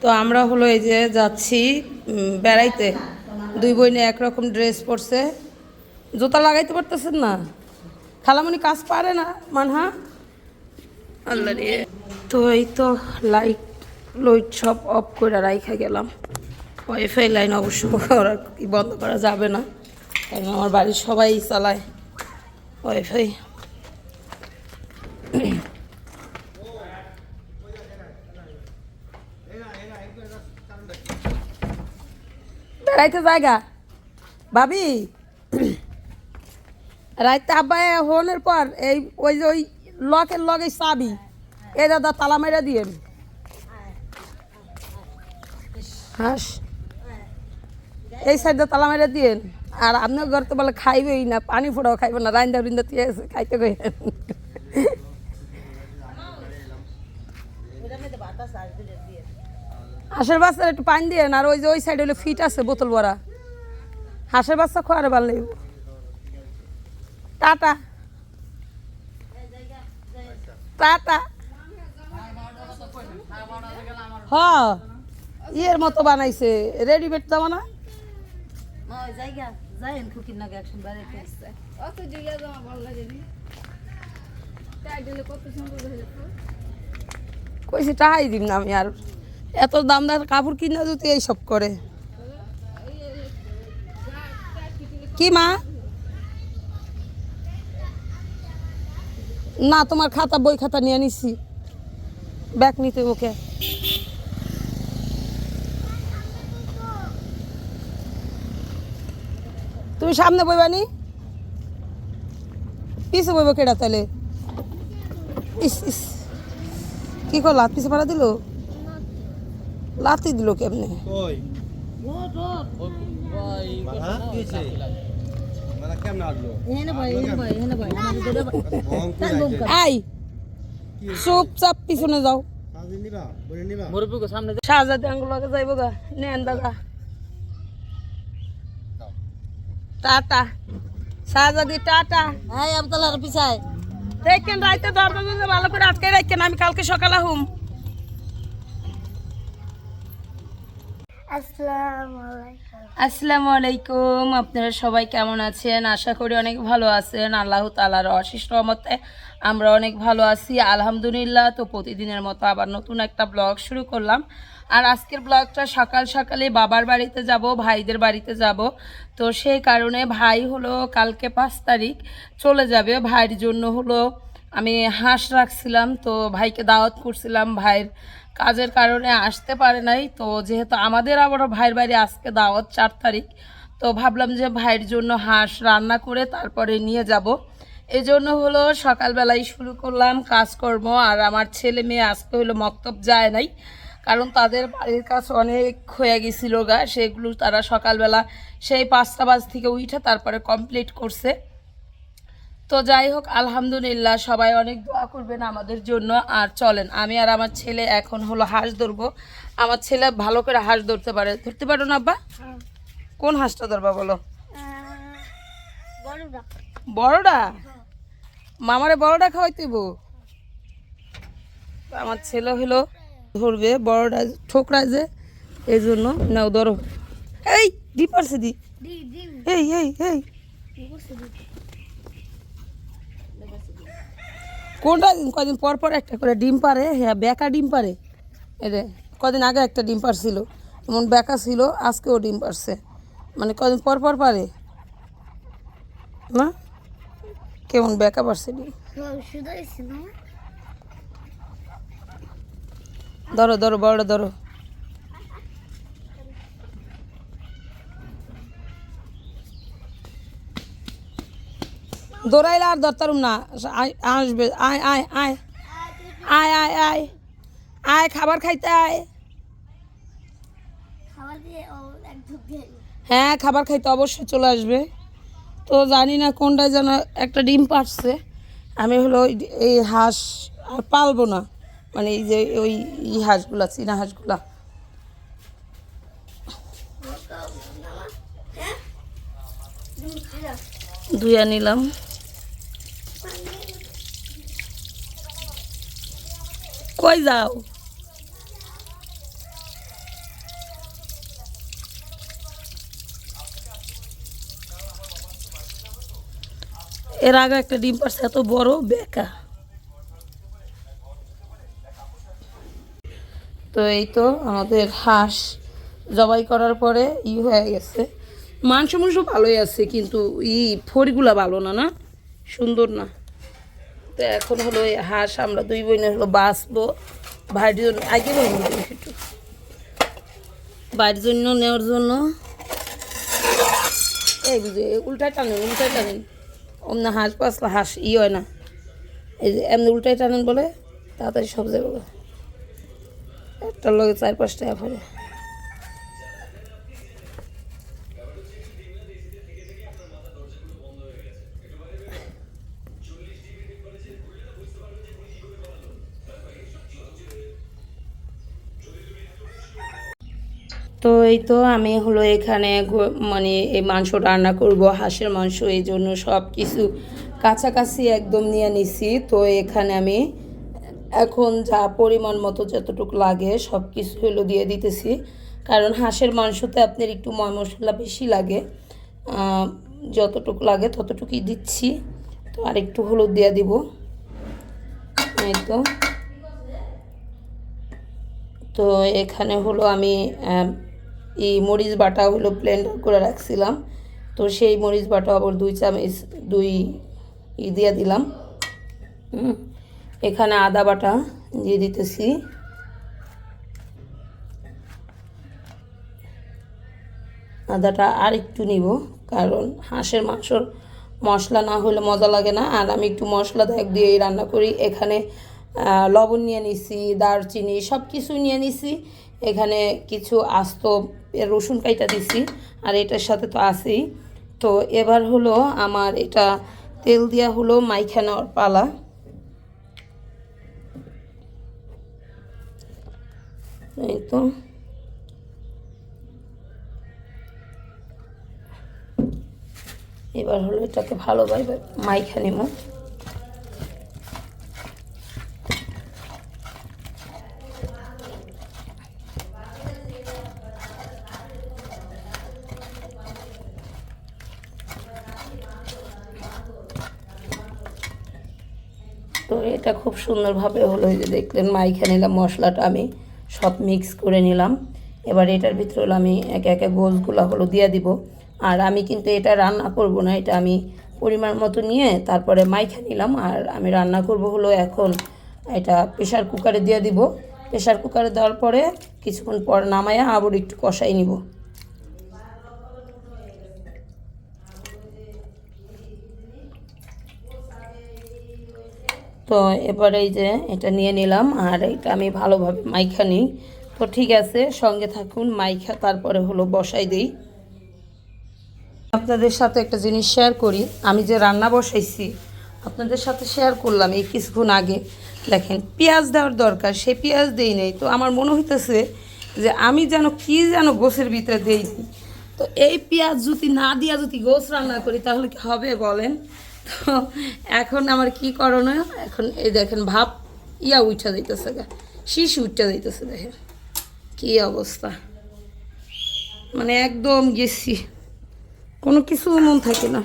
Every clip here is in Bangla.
তো আমরা হলো এই যে যাচ্ছি বেড়াইতে। দুই বোনে একরকম ড্রেস পরছে। জুতা লাগাইতে পারতেছেন না? খালামণি কাজ পারে না মানহা? আল্লাহ রে তো এই তো লাইট লাইট সব অফ করে রাইখা গেলাম। ওয়াইফাই লাইন অবশ্য ওরা কি বন্ধ করা যাবে না কারণ আমার বাড়ির সবাই চালায় ওয়াইফাই বেড়াইতে জায়গা? ভাবি? রাইতে আব্বাই হনের পর এই ওই যে ওই লকের লগে চাবি। এই দাদা তালা মেরে দিয়েন। হাস। এই সাইডে তালা মেরে দিয়েন। আর আপনার ঘর তো বলে খাইবেই না, পানি ফোড়াও খাইবে না রাইন্দা রিন্দা দিয়ে খাইতে গেন হাঁসের বাচ্চা একটু পানি দিয়ে আর ওই যে ওই সাইডে হলে ফিট আছে বোতল ভরা। হাঁসের বাচ্চা খোয়ারে ভালো লাগবে টাটা। টাটা। হ ইয়ের মতো বানাইছে। রেডিমেড জামা না। কইছি টাহাই দিম না আমি আর। এত দামদার কাপড় কিনে যদি এইসব করে? কি মা? না, তোমার খাতা, বই খাতা নিয়ে নিছি। ব্যাগ নিতে মুখে তুমি সামনে বইবানি পিছে বইব কেডা তাহলে? ইস ইস। কি করল? লাত পিছে পাড়া দিল? লাতি দিল কেমনে? আই চুপচাপ পিছনে যাও। যাইব গা নেন দাদা। টাটা। শাহজাদি টাটা। এই আমতলার পিছায়। দেখেন রাইতে দরজা দরজা ভালো করে আটকে রাখেন আমি কালকে সকালে হুম। আসসালামু আলাইকুম। আপনারা সবাই কেমন আছেন? আশা করি অনেক ভালো আছেন। আল্লাহ তালার অশেষ রহমতে আমরা অনেক ভালো আছি। আলহামদুলিল্লাহ, তো প্রতিদিনের মতো আবার নতুন একটা ব্লগ শুরু করলাম। আর আজকের ব্লগটা সকাল সকালে বাবার বাড়িতে যাব, ভাইদের বাড়িতে যাব। তো সেই কারণে ভাই হলো কালকে পাঁচ তারিখ চলে যাবে। ভাইয়ের জন্য হলো আমি হাঁস রাখছিলাম, তো ভাইকে দাওয়াত করছিলাম, ভাইয়ের কাজের কারণে আসতে পারে নাই। তো যেহেতু আমাদের আবারও ভাইয়ের বাড়ি আজকে দাওয়াত চার তারিখ, তো ভাবলাম যে ভাইয়ের জন্য হাঁস রান্না করে তারপরে নিয়ে যাব। এই জন্য হলো সকালবেলায় শুরু করলাম কাজকর্ম, আর আমার ছেলে মেয়ে আজকে হলো মক্তব যায় নাই, কারণ তাদের বাড়ির কাজ অনেক হয়ে গেছিল গা, সেগুলো তারা সকালবেলা সেই পাঁচটা বাজ থেকে উঠে তারপরে কমপ্লিট করছে। তো যাই হোক আলহামদুলিল্লাহ সবাই অনেক দোয়া করবেন আমাদের জন্য। আর চলেন আমি আর আমার ছেলে এখন হলো হাঁস ধরবো। আমার ছেলে ভালো করে হাঁস ধরতে পারে। ধরতে পারো না আব্বা? কোন হাঁসটা ধরবা বলো? বড়টা মামারে বড়টা খাওয়াই দিব? আমার ছেলে হলো ধরবে বড়টা ঠোকরা যে এই জন্য নাও ধরো। এই ডিম পারছে দি। এই এই এই। কোনটা কদিন পর পর একটা করে ডিম পারে? হ্যাঁ বেকা ডিম পারে। এটা কদিন আগে একটা ডিম পারছিল। এমন বেকা ছিল আজকেও ডিম পারছে। মানে কদিন পর পর পারে। না কেমন বেকা পারছে ডিম? ধরো ধরো বড় ধরো। দৌড়াইলে আর ধরতারুম না। আসবে আয় আয় আয়। আয় আয় আয়। আয় খাবার খাইতে আয়। হ্যাঁ খাবার খাইতে অবশ্যই চলে আসবে। তো জানি না কোনটায় যেন একটা ডিম পারছে আমি হলো এই হাঁস আর পালবো না। মানে এই যে ওই ই হাঁসগুলা চীনা হাঁসগুলা। ধুয়া নিলাম। কই যাও? এর আগে একটা ডিম পারছে এত বড়, বেকা। তো এই তো আমাদের হাঁস জবাই করার পরে ই হয়ে গেছে। মাংস মাংস ভালোই আছে, কিন্তু ই ফড়িগুলা ভালো না না? সুন্দর না। তো এখন হলো হাঁস, আমরা দুই বোনে হলো বাঁচবো। ভাইয়ের জন্য, আগে বলব একটু। জন্য, নেওয়ার জন্য। এই বুঝে উল্টায় টানেন উল্টায় টানেন। অমনি হাঁস পাসলা হাঁস ই হয় না। এই যে এমনি উল্টায় টানেন বলে, তাড়াতাড়ি সব যাবে। একটা লগে চার পাঁচ টাকা পরে তো এই তো আমি হলো এখানে মানে এই মাংস রান্না করব হাঁসের মাংস এই জন্য সব কিছু কাছাকাছি একদম নিয়ে নিছি। তো এখানে আমি এখন যা পরিমাণ মতো যতটুকু লাগে সব কিছু হলো দিয়ে দিতেছি। কারণ হাঁসের মাংসতে আপনার একটু ময় মশলা বেশি লাগে যতটুকু লাগে ততটুকুই দিচ্ছি। তো আর একটু হলুদ দিয়ে দিব। এই তো। তো এখানে হলো আম, এই মরিচ বাটা হলো ব্লেন্ডার করে রাখছিলাম। তো সেই মরিচ বাটা আবার দুই চামচ, দুই ই দিয়ে দিলাম। এখানে আদা বাটা দিয়ে দিতেছি। আদাটা আর একটু নিব, কারণ হাঁসের মাংসর মশলা না হলে মজা লাগে না। আর আমি একটু মশলা দেখ দিয়ে রান্না করি। এখানে লবণ নিয়ে নিছি, দারচিনি সব কিছু নিয়ে নিছি। এখানে কিছু আস্ত রসুন কাইটা দিছি, আর এটার সাথে তো আছেই। তো এবার হলো আমার এটা তেল দিয়া হলো মাইখা নেওয়ার পালা। এই তো। এবার হলো এটাকে ভালোভাবে মাইখা নেব। এটা খুব সুন্দরভাবে হলো যে দেখলেন মাইখা নিলাম মশলাটা আমি সব মিক্স করে নিলাম। এবার এটার ভিতরে হলো আমি একে একে গোলগুলো হলো দিয়ে দিব। আর আমি কিন্তু এটা রান্না করব না, এটা আমি পরিমাণ মতো নিয়ে তারপরে মাইখা নিলাম। আর আমি রান্না করব হলো এখন এটা প্রেশার কুকারে দিয়ে দিব। প্রেশার কুকারে দেওয়ার পরে কিছুক্ষণ পর নামায়া আবার একটু কষাই নিব। তো এবার এই যে এটা নিয়ে নিলাম, আর এটা আমি ভালোভাবে মাইখা নিই। তো ঠিক আছে, সঙ্গে থাকুন, মাইখা তারপরে হলো বসাই দিই। আপনাদের সাথে একটা জিনিস শেয়ার করি। আমি যে রান্না বসাইছি, আপনাদের সাথে শেয়ার করলাম এই কিছুক্ষণ আগে। দেখেন, পেঁয়াজ দেওয়ার দরকার, সে পেঁয়াজ দেই নেই। তো আমার মনে হইতেছে যে আমি যেন কি যেন গোছের ভিতরে দেই। তো এই পেঁয়াজ যদি না দিয়া যদি গোছ রান্না করি, তাহলে কি হবে বলেন? তো এখন আমার কি করণীয়? এখন এই দেখেন ভাব, ইয়া উঠা যাইতেছে গা, শিশু উঠা যাইতেছে দেখেন, কি অবস্থা। মানে একদম গেছি, কোনো কিছু মন থাকে না।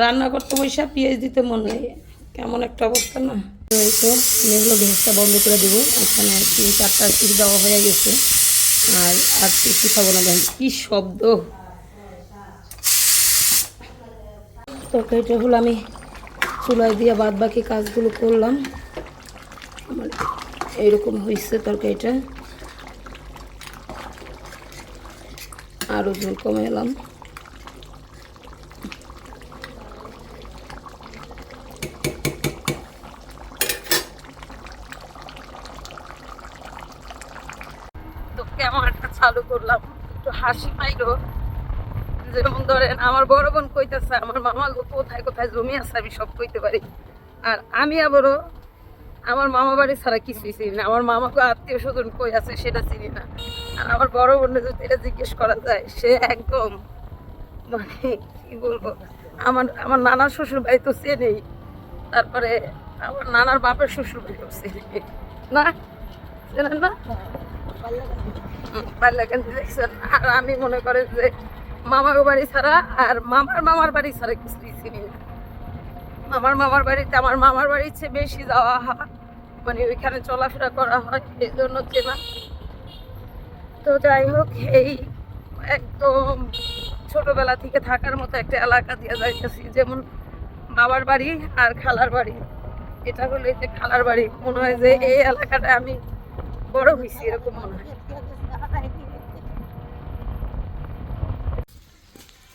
রান্না করতে বসে পেঁয়াজ দিতে মন নেই, কেমন একটা অবস্থা না। তো মেঘলো গ্যাসটা বন্ধ করে দেবো, এখানে তিন চারটা সিট দেওয়া হয়ে গেছে। আর আর কিছু খাব না কী শব্দ। তরকারিটা হলো আমি চুলায় দিয়ে বাদ বাকি কাজগুলো করলাম। আমার এইরকম হয়েছে তরকারিটা। আরও ঝোল কমে এলাম। তো ক্যামেরাটা চালু করলাম। একটু হাসি পাইলো। যেমন ধরেন আমার বড় বোন কইতেছে আমার মামা লোক কোথায় কোথায় জমি আছে আমি সব কইতে পারি। আর আমি আবারও আমার মামা বাড়ি ছাড়া কিছুই চিনি না। আমার মামাকে আত্মীয় স্বজন কই আছে সেটা চিনি না। আর আমার বড় বোনের যদি এটা জিজ্ঞেস করা যায় সে একদম মানে কি বলব আমার আমার নানার শ্বশুর বাড়ি তো চেনেই। তারপরে আমার নানার বাপের শ্বশুর বাড়িও চেনে। না? চেনেন না? পাল্লাকান্দি দেখছেন আর আমি মনে করেন যে মামার বাড়ি ছাড়া আর মামার মামার বাড়ি ছাড়া কিছুই চিনি না। আমার মামার বাড়িতে আমার মামার বাড়ির চেয়ে বেশি যাওয়া হয়। মানে ওইখানে চলাফেরা করা হয় এই জন্য চেনা। তো যাই হোক, এই একদম ছোটবেলা থেকে থাকার মতো একটা এলাকা দিয়ে যাইতেছি, যেমন বাবার বাড়ি আর খালার বাড়ি। এটা হলো এই যে খালার বাড়ি। মনে হয় যে এই এলাকাটা আমি বড় হয়েছি, এরকম মনে হয়।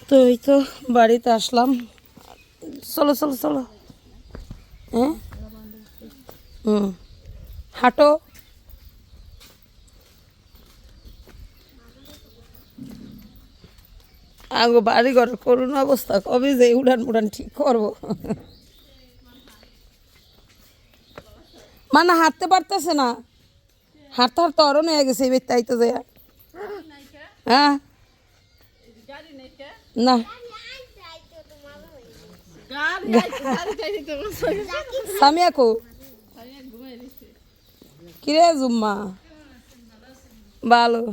তো এই তো বাড়িতে আসলাম। চলো চলো চলো। হ্যাঁ? হুম। হাঁটো। আগো বাড়ি ঘর করুন অবস্থা। কবে যে উড়ান উড়ান ঠিক করব। মানে হাঁটতে পারতেছে না। হাঁটতে হাঁটতে অরণ হয়ে গেছে এবার তাই তো যায় হ্যাঁ? না। সামিয়া কো? কিরে জুম্মা? ভালো।